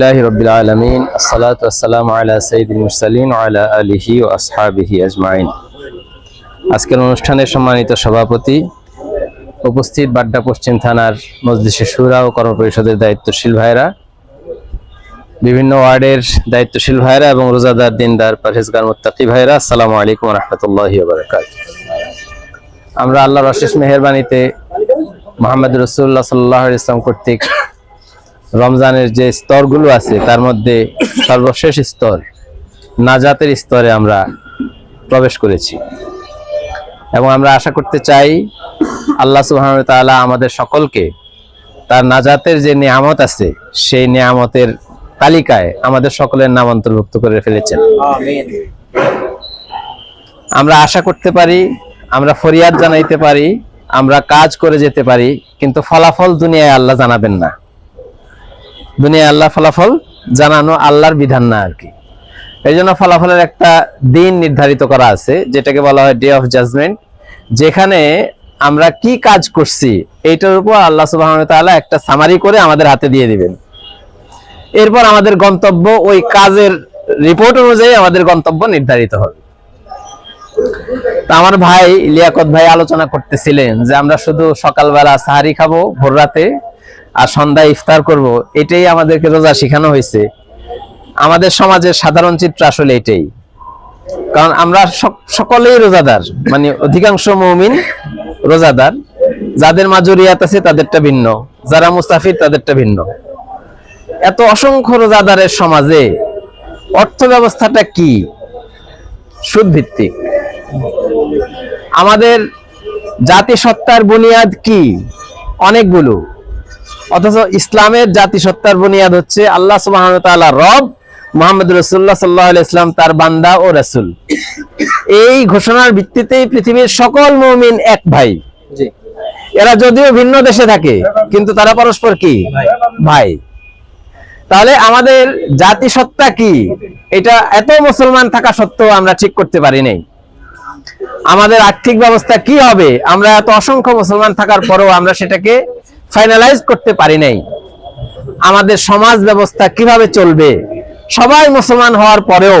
الله رب العالمين الصلاة والسلام على سيد المرسلين وعلى آله وأصحابه أجمعين আজকের অনুষ্ঠানের সম্মানিত সভাপতি উপস্থিত বাড্ডা পশ্চিম থানার মজলিসে সুরা ও কর্মপরিষদের দায়িত্বশীল ভাইরা বিভিন্ন ওয়ার্ডের দায়িত্বশীল ভাইরা এবং রোজাদার দিনদার পরহেজগার মুত্তাকি ভাইরা আসসালামু আলাইকুম রহমতুল্লাহি বারাকাত আমরা আল্লাহর অশেষ মেহেরবানিতে মোহাম্মদ রসুল্লাহ সাল্লাহ ইসলাম কর্তৃক রমজানের যে স্তরগুলো আছে তার মধ্যে সর্বশেষ স্তর নাজাতের স্তরে আমরা প্রবেশ করেছি। এবং আমরা আশা করতে চাই আল্লাহ সুবহানাহু ওয়া তাআলা আমাদের সকলকে তার নাজাতের যে নিয়ামত আছে সেই নিয়ামতের তালিকায় আমাদের সকলের নাম অন্তর্ভুক্ত করে ফেলেছেন। আমরা আশা করতে পারি আমরা ফরিয়াদ জানাইতে পারি আমরা কাজ করে যেতে পারি কিন্তু ফলাফল দুনিয়ায় আল্লাহ জানাবেন না। দুনিয়ায় আল্লাহ ফলাফল জানানো আল্লাহর বিধান না আর কি। এই জন্য ফলাফলের একটা দিন নির্ধারিত করা আছে, যেটাকে বলা হয় ডে অফ জাজমেন্ট যেখানে আমরা কি কাজ করছি, এইটার উপর আল্লাহ সুবাহ একটা সামারি করে আমাদের হাতে দিয়ে দিবেন। এরপর আমাদের গন্তব্য ওই কাজের রিপোর্ট অনুযায়ী আমাদের গন্তব্য নির্ধারিত হবে। আমার ভাই লিয়াকত ভাই আলোচনা করতেছিলেন যে আমরা শুধু সকালবেলা সাহারি খাব, ভোর রাতে আর সন্ধ্যায় ইফতার করব, এটাই আমাদেরকে রোজা শেখানো হয়েছে। আমাদের সমাজের সাধারণ চিত্র আসলে এটাই। কারণ আমরা সক- সকলেই রোজাদার মানে অধিকাংশ মৌমিন রোজাদার। যাদের মাজুরিয়াত আছে তাদেরটা ভিন্ন, যারা মুস্তাফির তাদেরটা ভিন্ন। এত অসংখ্য রোজাদারের সমাজে অর্থ ব্যবস্থাটা কি? সুদ ভিত্তিক আমাদের জাতিসত্তার বুনিয়াদ কি? অনেকগুলো। অথচ ইসলামের জাতিসত্তার বুনিয়াদ হচ্ছে আল্লাহ সুবাহ রব মোহাম্মদ রসুল্লাহ সাল্লাহ ইসলাম তার বান্দা ও রাসূল। এই ঘোষণার ভিত্তিতেই পৃথিবীর সকল মমিন এক ভাই। এরা যদিও ভিন্ন দেশে থাকে কিন্তু তারা পরস্পর কি? ভাই। তাহলে আমাদের জাতিসত্তা কি? এটা এত মুসলমান থাকা সত্ত্বেও আমরা ঠিক করতে পারি নাই। আমাদের আর্থিক ব্যবস্থা কি হবে? আমরা এত অসংখ্য মুসলমান থাকার পরেও আমরা সেটাকে ফাইনালাইজ করতে পারি নাই। আমাদের সমাজ ব্যবস্থা কীভাবে চলবে? সবাই মুসলমান হওয়ার পরেও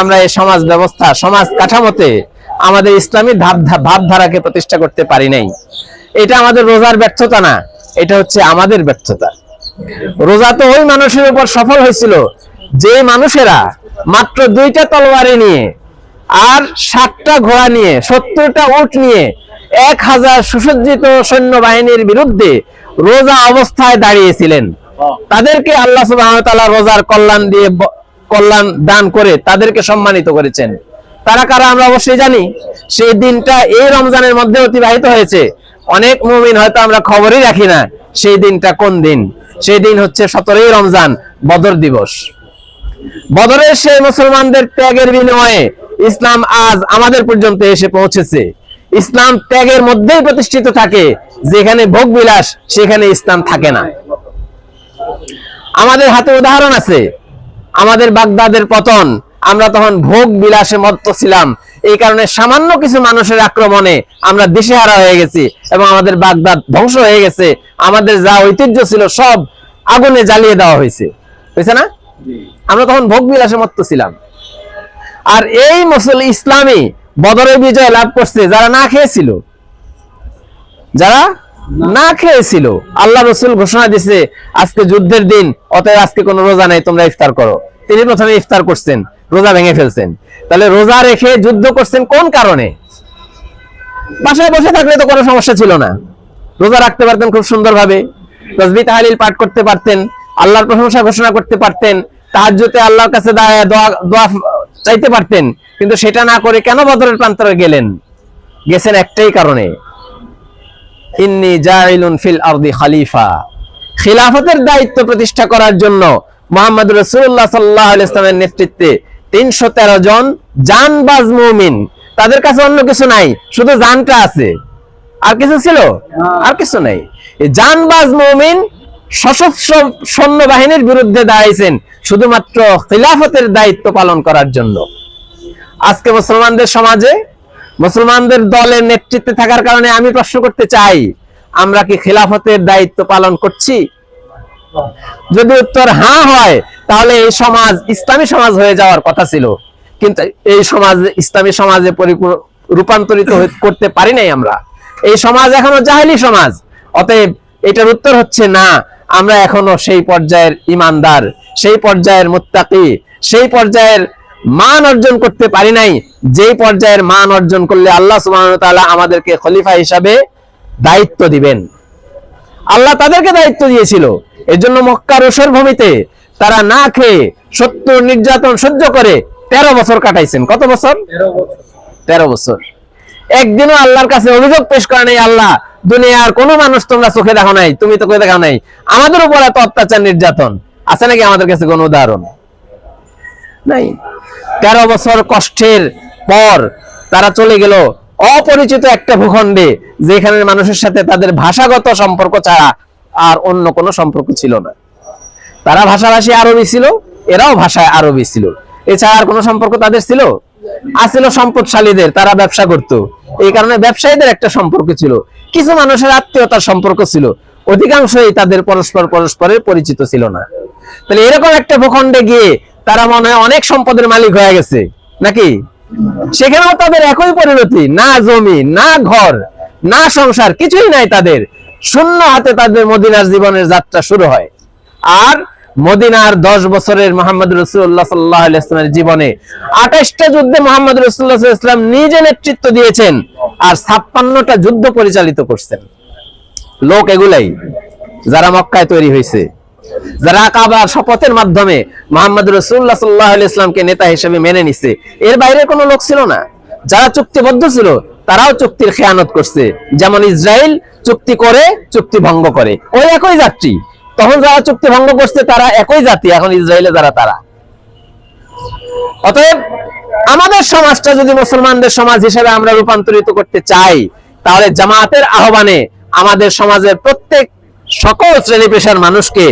আমরা এই সমাজ ব্যবস্থা, সমাজ কাঠামোতে আমাদের ইসলামী ভাব ভাবধারাকে প্রতিষ্ঠা করতে পারি নাই। এটা আমাদের রোজার ব্যর্থতা না, এটা হচ্ছে আমাদের ব্যর্থতা। রোজা তো ওই মানুষের উপর সফল হয়েছিল, যে মানুষেরা মাত্র দুইটা তলোয়ারি নিয়ে আর ষাটটা ঘোড়া নিয়ে, সত্তরটা উট নিয়ে এক হাজার সুসজ্জিত সৈন্যবাহিনীর বিরুদ্ধে রোজা অবস্থায় দাঁড়িয়েছিলেন। তাদেরকে আল্লাহ সুবাহ রোজার কল্যাণ দিয়ে কল্যাণ দান করে তাদেরকে সম্মানিত করেছেন। তারা কারা আমরা অবশ্যই জানি সেই দিনটা এই রমজানের মধ্যে অতিবাহিত হয়েছে। অনেক মুমিন হয়তো আমরা খবরই রাখি না সেই দিনটা কোন দিন? সেই দিন হচ্ছে সতেরোই রমজান বদর দিবস। বদরের সেই মুসলমানদের ত্যাগের বিনিময়ে ইসলাম আজ আমাদের পর্যন্ত এসে পৌঁছেছে। ইসলাম ত্যাগের মধ্যেই প্রতিষ্ঠিত থাকে। যেখানে ভোগ বিলাস সেখানে ইসলাম থাকে না। আমাদের হাতে উদাহরণ আছে। আমাদের বাগদাদের পতন। আমরা তখন ভোগ বিলাসে মত্ত ছিলাম। এই কারণে সামান্য কিছু মানুষের আক্রমণে আমরা দিশেহারা হয়ে গেছি এবং আমাদের বাগদাদ ধ্বংস হয়ে গেছে। আমাদের যা ঐতিহ্য ছিল সব আগুনে জ্বালিয়ে দেওয়া হয়েছে। হয়েছে না? আমরা তখন ভোগ বিলাসে মত্ত ছিলাম। আর এই মুসল ইসলামী বদরের বিজয় লাভ করছে, যারা না খেয়েছিল। যারা না খেয়েছিল। আল্লাহ রসুল ঘোষণা দিছে, আজকে যুদ্ধের দিন, অতএব আজকে কোনো রোজা নেই, তোমরা ইফতার করো। তিনি প্রথমে ইফতার করছেন, রোজা ভেঙে ফেলছেন। তাহলে রোজা রেখে যুদ্ধ করছেন কোন কারণে? বাসায় বসে থাকলে তো কোনো সমস্যা ছিল না। রোজা রাখতে পারতেন খুব সুন্দরভাবে। তসবি তাহালিল পাঠ করতে পারতেন, আল্লাহর প্রশংসা ঘোষণা করতে পারতেন। তাহাজ্জুতে আল্লাহর কাছে দোয়া চাইতে পারতেন কিন্তু সেটা না করে কেন বদরের প্রান্তরে গেলেন? গেছেন একটাই কারণে। ইন্নি জাইলুন ফিল আরদি খালিফা। খিলাফতের দায়িত্ব প্রতিষ্ঠা করার জন্য মোহাম্মদ রসুল্লাহ সাল্লাহ ইসলামের নেতৃত্বে তিনশো তেরো জন জানবাজ মুমিন। তাদের কাছে অন্য কিছু নাই শুধু জানটা আছে। আর কিছু ছিল? আর কিছু নাই। জানবাজ মুমিন সশস্ত্র সৈন্যবাহিনীর বিরুদ্ধে দাঁড়াইছেন, শুধুমাত্র খিলাফতের দায়িত্ব পালন করার জন্য। আজকে মুসলমানদের সমাজে, মুসলমানদের দলের নেতৃত্বে থাকার কারণে আমি প্রশ্ন করতে চাই, আমরা কি খিলাফতের দায়িত্ব পালন করছি? যদি উত্তর হ্যাঁ হয়, তাহলে এই সমাজ ইসলামী সমাজ হয়ে যাওয়ার কথা ছিল। কিন্তু এই সমাজ, ইসলামী সমাজে রূপান্তরিত করতে পারি নাই আমরা। এই সমাজ এখনও জাহেলি সমাজ, অতএব এটার উত্তর হচ্ছে না। আমরা এখনও সেই পর্যায়ের ইমানদার সেই পর্যায়ের মুত্তাকি সেই পর্যায়ের মান অর্জন করতে পারি নাই। যেই পর্যায়ের মান অর্জন করলে আল্লাহ সুবহানাহু ওয়া তাআলা আমাদেরকে খলিফা হিসাবে দায়িত্ব দিবেন। আল্লাহ তাদেরকে দায়িত্ব দিয়েছিল। এজন্য মক্কার রসের ভূমিতে তারা না খেয়ে সত্য নির্যাতন সহ্য করে তেরো বছর কাটাইছেন। কত বছর। তেরো বছর। একদিনও আল্লাহর কাছে অভিযোগ পেশ করে নাই, আল্লাহ, দুনিয়ার কোনো মানুষ তোমরা চোখে দেখো নাই, তুমি তো দেখো নাই। আমাদের উপর এত অত্যাচার নির্যাতন, আছে নাকি আমাদের কাছে কোনো উদাহরণ? নাই। তেরো বছর কষ্টের পর তারা চলে গেল অপরিচিত একটা ভূখণ্ডে, যেখানে মানুষের সাথে তাদের ভাষাগত সম্পর্ক ছাড়া আর অন্য কোনো সম্পর্ক ছিল না। তারা ভাষাভাষী আরবি ছিল, এরাও ভাষায় আরবি ছিল। এছাড়া আর কোনো সম্পর্ক তাদের ছিল? আছিল সম্পদশালীদের, তারা ব্যবসা করত। এই কারণে ব্যবসায়ীদের একটা সম্পর্ক ছিল। কিছু মানুষের আত্মীয়তার সম্পর্ক ছিল। অধিকাংশই তাদের পরস্পর পরস্পরের পরিচিত ছিল না। তাহলে এরকম একটা ভূখণ্ডে গিয়ে তারা মনে হয় অনেক সম্পদের মালিক হয়ে গেছে। নাকি? সেখানেও তাদের একই পরিণতি, না জমি, না ঘর, না সংসার, কিছুই নাই তাদের। শূন্য হাতে তাদের মদিনার জীবনের যাত্রা শুরু হয়। আর মদিনার দশ বছরের মোহাম্মদ রসুল্লাহ সাল্লাহ ইসলামের জীবনে আঠাশটা যুদ্ধে মোহাম্মদ রসুল্লাহ ইসলাম নিজে নেতৃত্ব দিয়েছেন আর ছাপ্পান্নটা যুদ্ধ পরিচালিত করছেন। লোক এগুলাই যারা মক্কায় তৈরি হয়েছে যারা কাবার শপথের মাধ্যমে মোহাম্মদ রসুল্লাহ সাল্লাহ ইসলামকে নেতা হিসেবে মেনে নিছে, এর বাইরে কোনো লোক ছিল না। যারা চুক্তিবদ্ধ ছিল, তারাও চুক্তির খেয়ানত করছে। যেমন ইসরায়েল চুক্তি করে, চুক্তি ভঙ্গ করে। ওই একই যাত্রী তখন যারা চুক্তি ভঙ্গ করছে, তারা একই জাতি, এখন ইসরায়েলে যারা, তারা। অতএব আমাদের সমাজটা যদি মুসলমানদের সমাজ হিসেবে আমরা রূপান্তরিত করতে চাই, তাহলে জামাতের আহ্বানে আমাদের সমাজের প্রত্যেক সকল শ্রেণি পেশার মানুষকে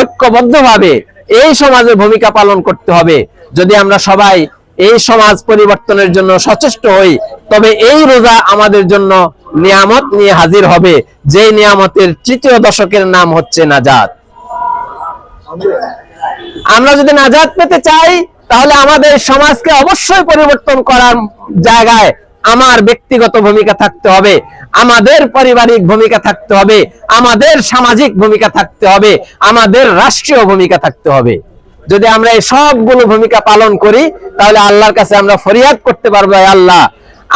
ঐক্যবদ্ধভাবে এই সমাজের ভূমিকা পালন করতে হবে। যদি আমরা সবাই এই সমাজ পরিবর্তনের জন্য সচেষ্ট হই, তবে এই রোজা আমাদের জন্য নিয়ামত নিয়ে হাজির হবে। যে নিয়ামতের তৃতীয় দশকের নাম হচ্ছে নাজাত। আমরা যদি নাজাত পেতে চাই, তাহলে আমাদের সমাজকে অবশ্যই পরিবর্তন করার জায়গায় আমার ব্যক্তিগত ভূমিকা থাকতে হবে, আমাদের পারিবারিক ভূমিকা থাকতে হবে, আমাদের সামাজিক ভূমিকা থাকতে হবে, আমাদের রাষ্ট্রীয় ভূমিকা থাকতে হবে। যদি আমরা এই সবগুলো ভূমিকা পালন করি, তাহলে আল্লাহর কাছে আমরা ফরিয়াদ করতে পারব আল্লাহ।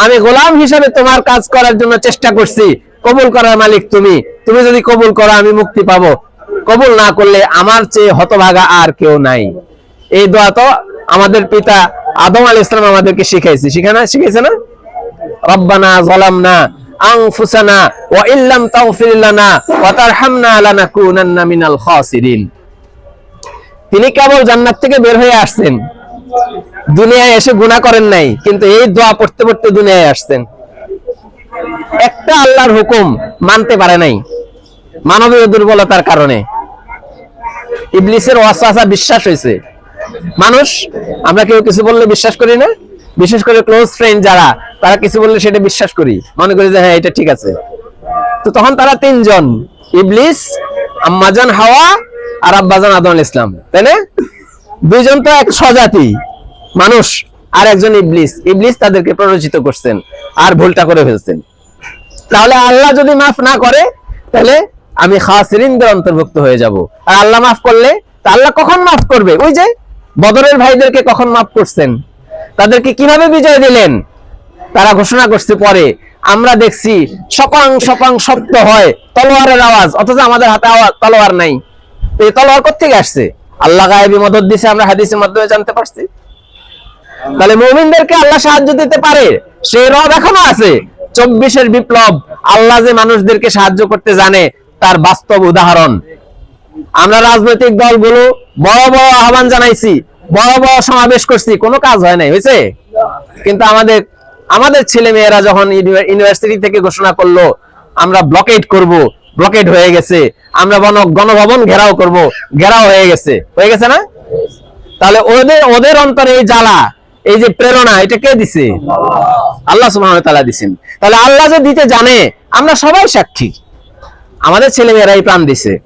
আমি গোলাম হিসেবে তোমার কাজ করার জন্য চেষ্টা করছি। কবুল করার মালিক তুমি। তুমি যদি কবুল করো, আমি মুক্তি পাবো। কবুল না করলে আমার চেয়ে হতভাগা আর কেউ নাই। এই দোয়া তো আমাদের পিতা আদম আল ইসলাম আমাদেরকে শিখাইছে। শিখানা শিখাইছে না? রব্বানা যালামনা আনফুসানা ওয়া ইল্লাম তাগফির লানা ওয়া তারহামনা লানাকুনান্না মিনাল খাসিরিন। তিনি কেবল জান্নাত থেকে বের হয়ে আসছেন। দুনিয়ায় এসে গুনাহ করেন নাই, কিন্তু এই দোয়া পড়তে পড়তে দুনিয়ায় আসছেন। একটা আল্লাহর হুকুম মানতে পারে নাই, মানবীয় দুর্বলতার কারণে। ইবলিসের ওয়াসওয়াসা বিশ্বাস হয়েছে। মানুষ, আমরা কেউ কিছু বললে বিশ্বাস করি না? বিশেষ করে ক্লোজ ফ্রেন্ড যারা, তারা কিছু বললে সেটা বিশ্বাস করি। মনে করি যে হ্যাঁ এটা ঠিক আছে। তো তখন তারা তিনজন, ইবলিস, আম্মাজান, হাওয়া আর আব্বাজান আদম ইসলাম, তাই না? দুইজন তো এক স্বজাতি, মানুষ, আর একজন ইবলিস। ইবলিস তাদেরকে প্ররোচিত করছেন আর ভুলটা করে ফেলছেন। তাহলে আল্লাহ যদি মাফ না করে, তাহলে আমি খাসিরিনদের অন্তর্ভুক্ত হয়ে যাব। আর আল্লাহ মাফ করলে, তা আল্লাহ কখন মাফ করবে? ওই যে বদরের ভাইদেরকে কখন মাফ করছেন? তাদেরকে কীভাবে বিজয় দিলেন? তারা ঘোষণা করছে পরে, আমরা দেখছি সপাং সপাং শব্দ হয়, তলোয়ারের আওয়াজ, অথচ আমাদের হাতে আওয়াজ তলোয়ার নাই। এই তলোয়ার কোথেকে আসছে? আল্লাহ গায়েবী মদত দিছে, আমরা হাদিসের মাধ্যমে জানতে পারছি। তাহলে মুমিনদেরকে আল্লাহ সাহায্য দিতে পারে। সেই রব এখনও আছে। চব্বিশের বিপ্লব, আল্লাহ যে মানুষদেরকে সাহায্য করতে জানে, তার বাস্তব উদাহরণ। আমরা রাজনৈতিক দলগুলো বড় বড় আহ্বান জানাইছি, বড় বড় সমাবেশ করছি, কোনো কাজ হয় নাই, হয়েছে? কিন্তু আমাদের আমাদের ছেলে মেয়েরা যখন ইউনি- ইউনিভার্সিটি থেকে ঘোষণা করল, আমরা ব্লকেট করব ব্লকেট হয়ে গেছে। আমরা বন গণভবন ঘেরাও করব। ঘেরাও হয়ে গেছে। হয়ে গেছে না? তাহলে ওদের ওদের অন্তরে এই জ্বালা, এই যে প্রেরণা, এটা কে দিছে? আল্লাহ তাআলা দিছেন। তাহলে আল্লাহ যে দিতে জানে, আমরা সবাই সাক্ষী। আমাদের ছেলে মেয়েরাই প্রাণ দিছে।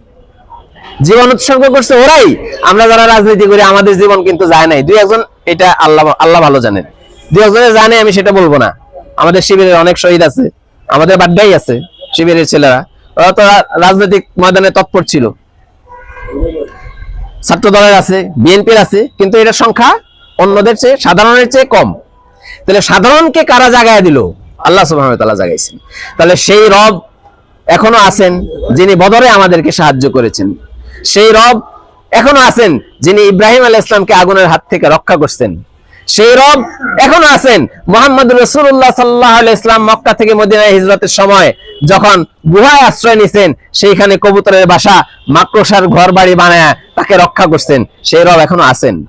জীবন উৎসর্গ করছে ওরাই। আমরা যারা রাজনীতি করি, আমাদের জীবন কিন্তু যায় নাই। দুই একজন, এটা আল্লাহ আল্লাহ ভালো জানেন। দুই একজনে জানে, আমি সেটা বলব না। আমাদের শিবিরের অনেক শহীদ আছে। আমাদের বাড্ডাই আছে শিবিরের ছেলেরা। ওরা তো রাজনৈতিক ময়দানে তৎপর ছিল। ছাত্র দলের আছে, বিএনপির আছে, কিন্তু এটার সংখ্যা অন্যদের চেয়ে, সাধারণের চেয়ে কম। তাহলে সাধারণকে কারা জাগায় দিল? আল্লাহ তাআলা জাগাইছেন। তাহলে সেই রব এখনও আছেন যিনি বদরে আমাদেরকে সাহায্য করেছেন। সেই রব এখনও আছেন যিনি ইব্রাহিম আলাইহিস ইসলামকে আগুনের হাত থেকে রক্ষা করছেন। সেই রব এখনও আছেন। মোহাম্মদ রসুল্লাহ সাল্লাহ ইসলাম মক্কা থেকে মদিনায় হিজরতের সময় যখন গুহায় আশ্রয় নিছেন, সেইখানে কবুতরের বাসা, মাকড়সার ঘর বাড়ি বানায় তাকে রক্ষা করছেন। সেই রব এখনও আছেন।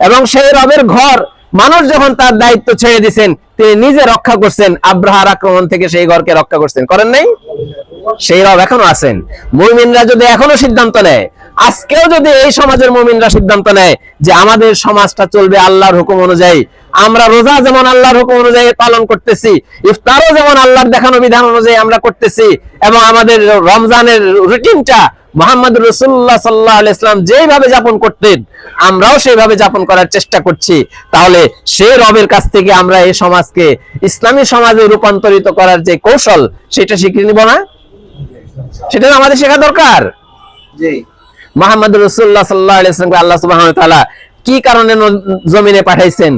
এবং সেই রবের ঘর মানুষ যখন তার দায়িত্ব ছেড়ে দিছেন, তিনি নিজে রক্ষা করছেন। আব্রাহার আক্রমণ থেকে সেই ঘরকে রক্ষা করছেন। করেন নাই? সেই রব এখনও আছেন। মুমিনরা যদি এখনও সিদ্ধান্ত নেয়, আজকেও যদি এই সমাজের মুমিনরা সিদ্ধান্ত নেয় যে আমাদের সমাজটা চলবে আল্লাহর হুকুম অনুযায়ী, আমরা রোজা যেমন আল্লাহর হুকুম অনুযায়ী পালন করতেছি, ইফতারও যেমন আল্লাহর দেখানো বিধান অনুযায়ী আমরা করতেছি, এবং আমাদের রমজানের রুটিনটা মোহাম্মদ রসুল্লাহ সাল্লাহ ইসলাম যেভাবে যাপন করতেন আমরাও সেইভাবে যাপন করার চেষ্টা করছি। তাহলে সেই রবের কাছ থেকে আমরা এই সমাজকে ইসলামী সমাজে রূপান্তরিত করার যে কৌশল সেটা শিখে নিব না? সেটা আমাদের শেখা দরকার। মোহাম্মদ রসুল্লাহ সাল্লাহ ইসলামকে আল্লাহ সুবাহ কি কারণে জমিনে পাঠাইছেন?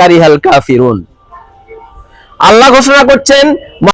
কারিহাল কাফিরুন। আল্লাহ ঘোষণা করছেন